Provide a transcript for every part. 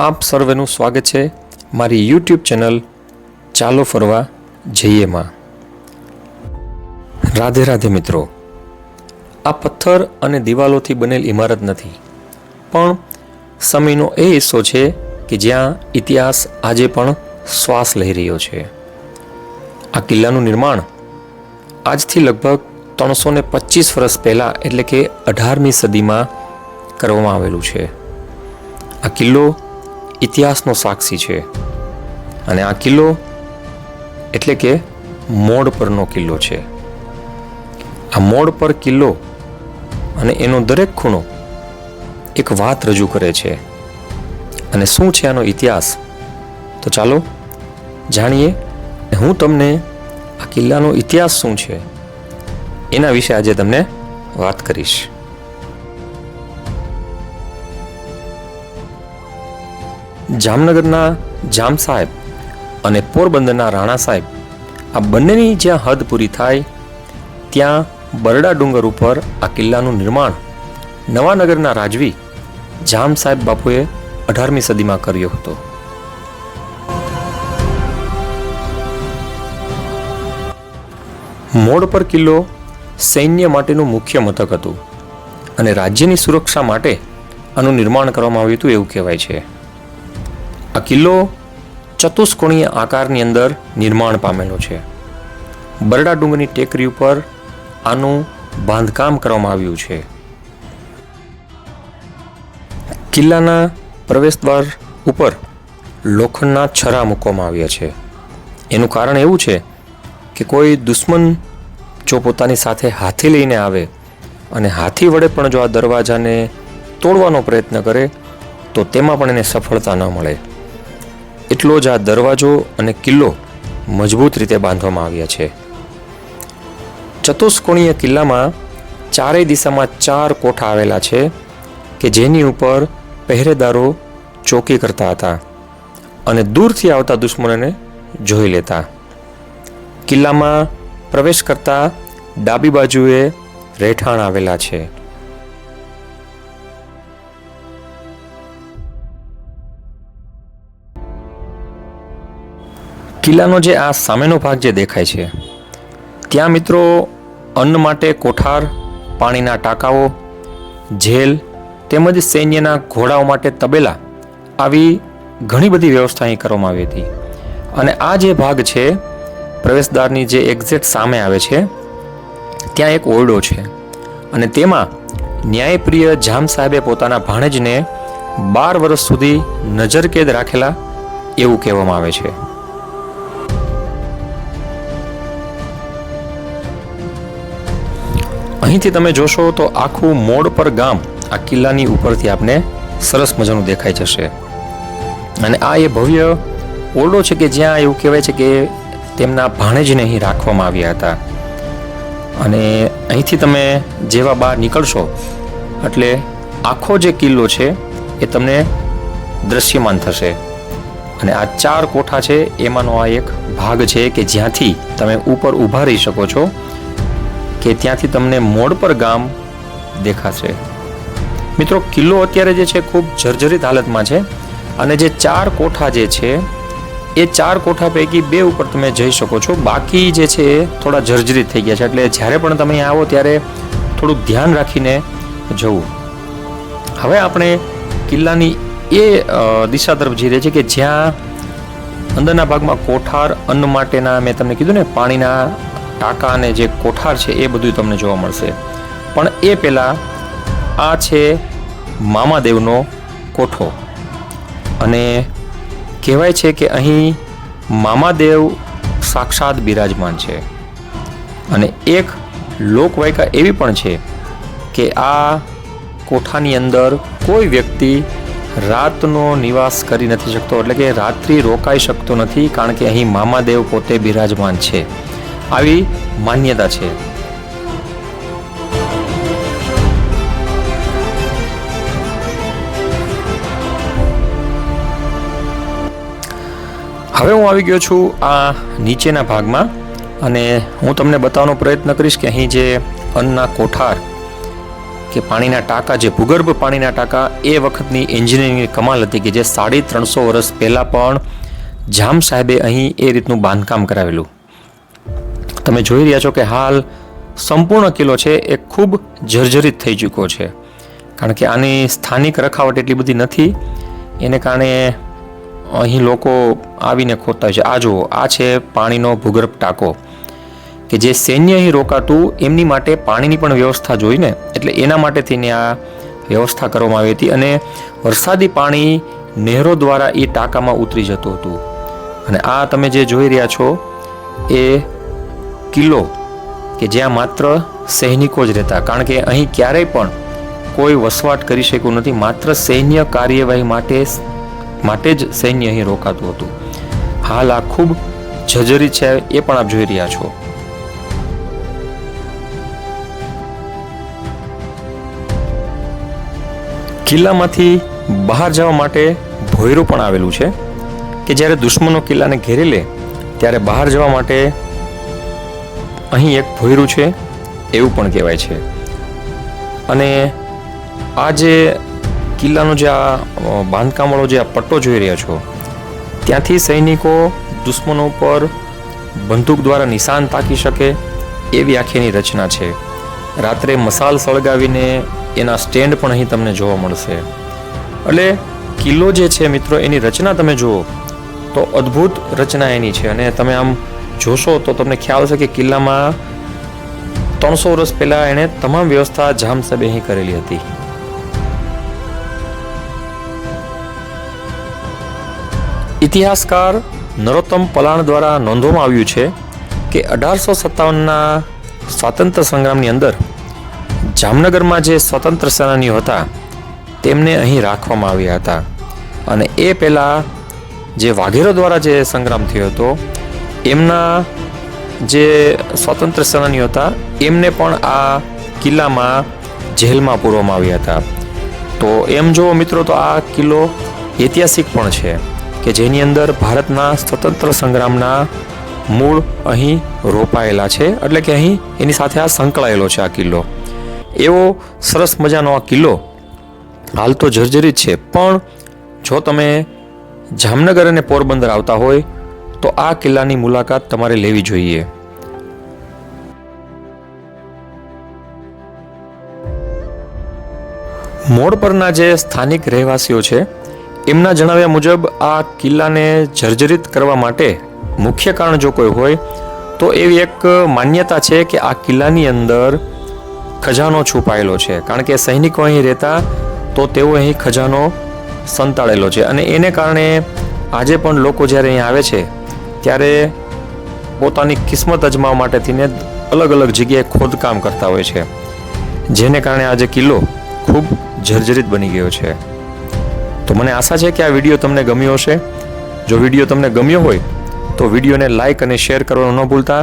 આપ સર્વેનું સ્વાગત છે. મારી યુટ્યુબ ચેનલ ચાલો ફરવા જઈએમાં રાધે રાધે મિત્રો, આ પથ્થર અને દિવાલોથી બનેલ ઇમારત નથી. પણ સમયનો એ હિસ્સો છે કે જ્યાં ઇતિહાસ આજે પણ શ્વાસ લઈ રહ્યો છે. આ કિલ્લાનું નિર્માણ આજથી લગભગ ત્રણસો ને પચીસ વર્ષ પહેલાં એટલે કે અઢારમી સદીમાં કરવામાં આવેલું છે. આ કિલ્લો ઇતિહાસનો સાક્ષી છે. અને આ કિલ્લો એટલે કે મોડ પરનો કિલ્લો છે. આ મોડ પર કિલ્લો અને એનો દરેક ખૂણો એક વાત રજૂ કરે છે. અને શું છે આનો ઇતિહાસ? તો ચાલો જાણીએ હું તમને આ કિલ્લાનો ઇતિહાસ શું છે? એના વિશે આજે તમને વાત કરીશ. જામનગરના જામ સાહેબ અને પોરબંદરના રાણા સાહેબ, આ બંનેની જ્યાં હદ પૂરી થાય, ત્યાં બરડા ડુંગર ઉપર આ કિલ્લાનું નિર્માણ નવાનગરના રાજવી જામ સાહેબ બાપુએ અઢારમી સદીમાં કર્યો હતો. મોડ પર કિલ્લો સૈન્ય માટેનું મુખ્ય મથક હતું અને રાજ્યની સુરક્ષા માટે આનું નિર્માણ કરવામાં આવ્યું હતું એવું કહેવાય છે. આ કિલ્લો ચતુષ્કોણીય આકારની અંદર નિર્માણ પામેલો છે. બરડા ડુંગરની ટેકરી ઉપર આનું બાંધકામ કરવામાં આવ્યું છે. કિલ્લાના પ્રવેશદ્વાર ઉપર લોખંડના છરા મૂકવામાં આવ્યા છે. એનું કારણ એવું છે કે કોઈ દુશ્મન જો પોતાની સાથે હાથી લઈને આવે અને હાથી વડે પણ જો આ દરવાજાને તોડવાનો પ્રયત્ન કરે, તો તેમાં પણ એને સફળતા ન મળે. એટલો જ આ દરવાજો અને કિલ્લો મજબૂત રીતે બાંધવામાં આવ્યા છે. ચતુષ્કોણીય કિલ્લામાં ચારેય દિશામાં ચાર કોઠા આવેલા છે કે જેની ઉપર પહેરેદારો ચોકી કરતા હતા અને દૂરથી આવતા દુશ્મનોને જોઈ લેતા. કિલ્લામાં પ્રવેશ કરતા ડાબી બાજુએ રહેઠાણ આવેલા છે. કિલ્લાનો જે આ સામેનો ભાગ જે દેખાય છે, ત્યાં મિત્રો અન્ન માટે કોઠાર, પાણીના ટાંકાઓ, જેલ તેમજ સૈન્યના ઘોડાઓ માટે તબેલા આવી ઘણી બધી વ્યવસ્થા અહીં કરવામાં આવી હતી. અને આ જે ભાગ છે, પ્રવેશદ્વારની જે એક્ઝેક્ટ સામે આવે છે, ત્યાં એક ઓરડો છે. અને તેમાં ન્યાયપ્રિય જામ સાહેબે પોતાના ભાણેજને બાર વર્ષ સુધી નજરકેદ રાખેલા એવું કહેવામાં આવે છે. અહીંથી તમે જોશો તો આખું મોડ પર ગામ આ કિલ્લાની ઉપરથી આપને સરસ મજાનું દેખાઈ જશે. અને આ એ ભવ્ય ઓરડો છે કે જ્યાં એવું કહેવાય છે કે તેમના ભાણેજને અહીં રાખવામાં આવ્યા હતા. અને અહીંથી તમે જેવા બહાર નીકળશો, એટલે આખો જે કિલ્લો છે એ તમને દ્રશ્યમાન થશે. અને આ ચાર કોઠા છે, એમાંનો આ એક ભાગ છે કે જ્યાંથી તમે ઉપર ઊભા રહી શકો છો કે ત્યાંથી તમને મોડ પર ગામ દેખાશે. મિત્રો, કિલ્લો અત્યારે જે છે ખૂબ જર્જરિત હાલતમાં છે અને જે ચાર કોઠા જે છે, એ ચાર કોઠા પૈકી બે ઉપર તમે જઈ શકો છો. બાકી જે છે એ થોડા જર્જરિત થઈ ગયા છે. એટલે જ્યારે પણ તમે અહીંયા આવો ત્યારે થોડુંક ધ્યાન રાખીને જવું. હવે આપણે કિલ્લાની એ દિશા તરફ જઈ રહ્યા છે કે જ્યાં અંદરના ભાગમાં કોઠાર અન્ન માટેના મેં તમને કીધું ને, પાણીના ટાંકા અને જે કોઠાર છે એ બધું તમને જોવા મળશે. પણ એ પહેલાં આ છે મામાદેવનો કોઠો. અને કહેવાય છે કે અહીં મામાદેવ સાક્ષાત બિરાજમાન છે. અને એક લોકવાયકા એવી પણ છે કે આ કોઠાની અંદર કોઈ વ્યક્તિ રાતનો નિવાસ કરી નથી શકતો, એટલે કે રાત્રિ રોકાઈ શકતો નથી, કારણ કે અહીં મામાદેવ પોતે બિરાજમાન છે. આવી માન્યતા છે. હવે હું આવી ગયો છું આ નીચેના ભાગમાં અને હું તમને બતાવવાનો પ્રયત્ન કરીશ કે અહીં જે અન્નના કોઠાર કે પાણીના ટાંકા, જે ભૂગર્ભ પાણીના ટાંકા, એ વખતની એન્જિનિયરિંગની કમાલ હતી કે જે સાડી ત્રણસો વર્ષ પહેલાં પણ જામ સાહેબે અહીં એ રીતનું બાંધકામ કરાવેલું. તમે જોઈ રહ્યા છો કે હાલ સંપૂર્ણ કિલ્લો છે એ ખૂબ જર્જરિત થઈ ચૂક્યો છે. કારણ કે આની સ્થાનિક રખાવટ એટલી બધી નથી. એને કારણે અહીં લોકો આવીને ખોદતા છે. આ જુઓ, આ છે પાણીનો ભૂગર્ભ ટાંકો. કે જે સૈન્ય અહીં રોકાતું, એમની માટે પાણીની પણ વ્યવસ્થા જોઈને, એટલે એના માટે થઈને આ વ્યવસ્થા કરવામાં આવી હતી અને વરસાદી પાણી નહેરો દ્વારા એ ટાંકામાં ઉતરી જતું હતું. અને આ તમે જે જોઈ રહ્યા છો, એ કિલ્લો કે જ્યાં માત્ર સૈનિકો જ રહેતા. કારણ કે અહીં ક્યારેય પણ કોઈ વસવાટ કરી શક્યું નથી. માત્ર સૈન્ય કાર્યવાહી માટે માટે જ સૈન્ય અહીં રોકાતું હતું. હાલ આ ખૂબ જર્જરિત છે, એ પણ આપ જોઈ રહ્યા છો. કિલ્લામાંથી બહાર જવા માટે ભોયરું પણ આવેલું છે કે જ્યારે દુશ્મનો કિલ્લાને ઘેરી લે, ત્યારે બહાર જવા માટે અહીં એક ભોયરું છે, એવું પણ કહેવાય છે. અને આ જે કિલ્લાનો જે આ બાંધકામવાળો જે આ પટ્ટો જોઈ રહ્યા છો, ત્યાંથી સૈનિકો દુશ્મનો ઉપર બંદૂક દ્વારા નિશાન તાકી શકે એવી આખીની રચના છે. રાત્રે મસાલ સળગાવીને એના સ્ટેન્ડ પણ અહીં તમને જોવા મળશે. એટલે કિલ્લો જે છે મિત્રો, એની રચના તમે જુઓ, તો અદ્ભુત રચના એની છે. અને તમે આમ જોશો તો તમને ખ્યાલ છે કે કિલ્લામાં ત્રણસો વર્ષ પહેલા એણે તમામ વ્યવસ્થા જામ અહીં કરેલી હતી. ઇતિહાસકાર નરોત્તમ પલાણ દ્વારા નોંધવામાં આવ્યું છે કે અઢારસો સત્તાવનના સ્વાતંત્ર્ય સંગ્રામની અંદર જામનગરમાં જે સ્વતંત્ર સેનાનીઓ હતા, તેમને અહીં રાખવામાં આવ્યા હતા. અને એ પહેલાં જે વાઘેરો દ્વારા જે સંગ્રામ થયો હતો એમના જે સ્વતંત્ર સેનાનીઓ હતા, એમને પણ આ કિલ્લામાં જેલમાં પૂરવામાં આવ્યા હતા. તો એમ જો મિત્રો, તો આ કિલ્લો ઐતિહાસિક પણ છે કે જેની અંદર ભારતના સ્વતંત્ર સંગ્રામના મૂળ અહીં રોપાયેલા છે. એટલે કે અહીં એની સાથે આ સંકળાયેલો છે આ કિલ્લો. એવો સરસ મજાનો આ કિલ્લો હાલ તો જર્જરિત છે. પણ જો તમે જામનગર અને પોરબંદર આવતા હોય તો આ કિલ્લાની મુલાકાત તમારે લેવી જોઈએ. મોડ પરના જે સ્થાનિક રહેવાસીઓ છે, એમના જણાવ્યા મુજબ આ કિલ્લાને જર્જરિત કરવા માટે મુખ્ય કારણ જો કોઈ હોય, તો એવી એક માન્યતા છે કે આ કિલ્લાની અંદર ખજાનો છુપાયેલો છે. કારણ કે સૈનિકો અહીં રહેતા, તો તેઓ અહીં ખજાનો સંતાડેલો છે. અને એને કારણે આજે પણ લોકો જ્યારે અહીં આવે છે ત્યારે પોતાની કિસ્મત અજમાવા માટે થઈને અલગ અલગ જગ્યાએ ખોદકામ કરતા હોય છે. જેને કારણે આજે કિલ્લો ખૂબ જર્જરિત બની ગયો છે. તો મને આશા છે કે આ વીડિયો તમને ગમ્યો હશે. જો વીડિયો તમને ગમ્યો હોય, તો વિડીયોને લાઇક અને શેર કરવાનું ન ભૂલતા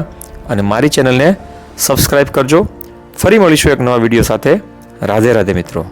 અને મારી ચેનલને સબસ્ક્રાઈબ કરજો. ફરી મળીશું એક નવા વીડિયો સાથે. રાધે રાધે મિત્રો.